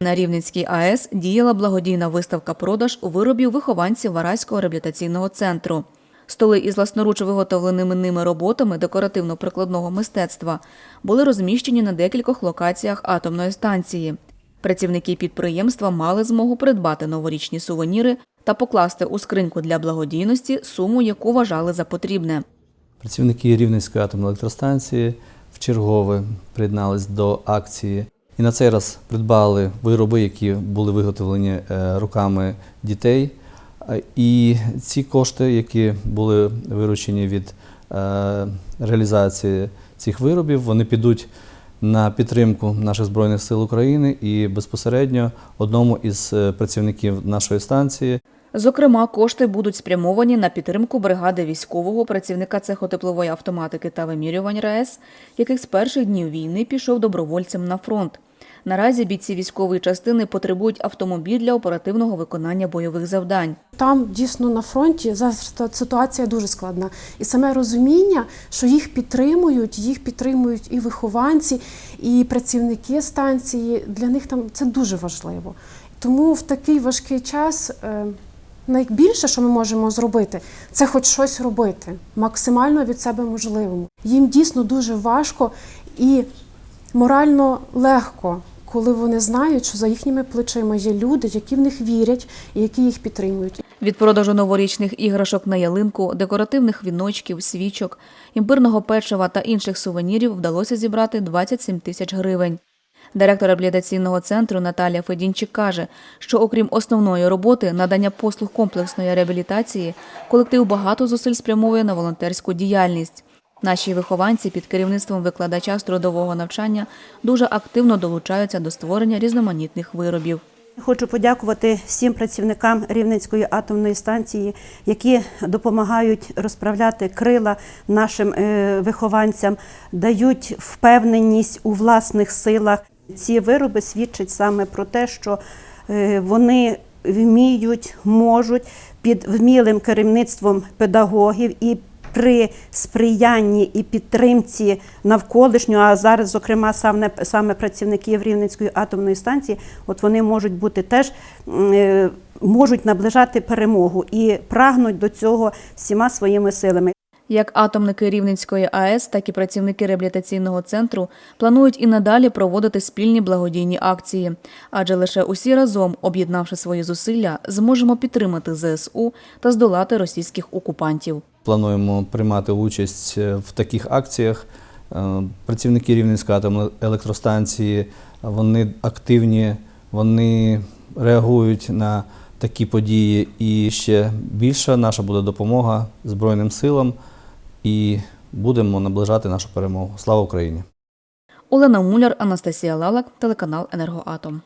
На Рівненській АЕС діяла благодійна виставка продаж у виробів вихованців Вараського реабілітаційного центру. Столи із власноруч виготовленими ними роботами декоративно-прикладного мистецтва були розміщені на декількох локаціях атомної станції. Працівники підприємства мали змогу придбати новорічні сувеніри та покласти у скриньку для благодійності суму, яку вважали за потрібне. Працівники Рівненської атомної електростанції вчергове приєднались до акції і на цей раз придбали вироби, які були виготовлені е, руками дітей. Е, І ці кошти, які були виручені від е, реалізації цих виробів, вони підуть на підтримку наших Збройних сил України і безпосередньо одному із працівників нашої станції Зокрема, кошти будуть спрямовані на підтримку бригади військового працівника цеху теплової автоматики та вимірювань РАЕС, який з перших днів війни пішов добровольцем на фронт. Наразі бійці військової частини потребують автомобіль для оперативного виконання бойових завдань. Там дійсно на фронті зараз ситуація дуже складна. І саме розуміння, що їх підтримують, їх підтримують і вихованці, і працівники станції. Для них там це дуже важливо. Тому в такий важкий час. е, Найбільше, що ми можемо зробити, це хоч щось робити, максимально від себе можливому. Їм дійсно дуже важко і морально легко, коли вони знають, що за їхніми плечима є люди, які в них вірять і які їх підтримують. Від продажу новорічних іграшок на ялинку, декоративних віночків, свічок, імбирного печива та інших сувенірів вдалося зібрати 27 тисяч гривень. Директор реабілітаційного центру Наталія Федінчик каже, що окрім основної роботи надання послуг комплексної реабілітації, колектив багато зусиль спрямовує на волонтерську діяльність. Наші вихованці під керівництвом викладача з трудового навчання дуже активно долучаються до створення різноманітних виробів. Хочу подякувати всім працівникам Рівненської атомної станції, які допомагають розправляти крила нашим е, вихованцям, дають впевненість у власних силах. Ці вироби свідчать саме про те, що е, вони вміють, можуть під вмілим керівництвом педагогів і при сприянні і підтримці навколишнього, а зараз, зокрема, саме, саме працівників Рівненської атомної станції, от вони можуть бути теж е, можуть наближати перемогу і прагнуть до цього всіма своїми силами. Як атомники Рівненської АЕС, так і працівники реабілітаційного центру планують і надалі проводити спільні благодійні акції, адже лише усі разом, об'єднавши свої зусилля, зможемо підтримати ЗСУ та здолати російських окупантів. Плануємо приймати участь е, в таких акціях. Е, Працівники Рівненської атомної електростанції вони активні, вони реагують на такі події. І ще більша наша буде допомога Збройним силам і будемо наближати нашу перемогу. Слава Україні! Олена Муляр, Анастасія Лалак, телеканал Енергоатом.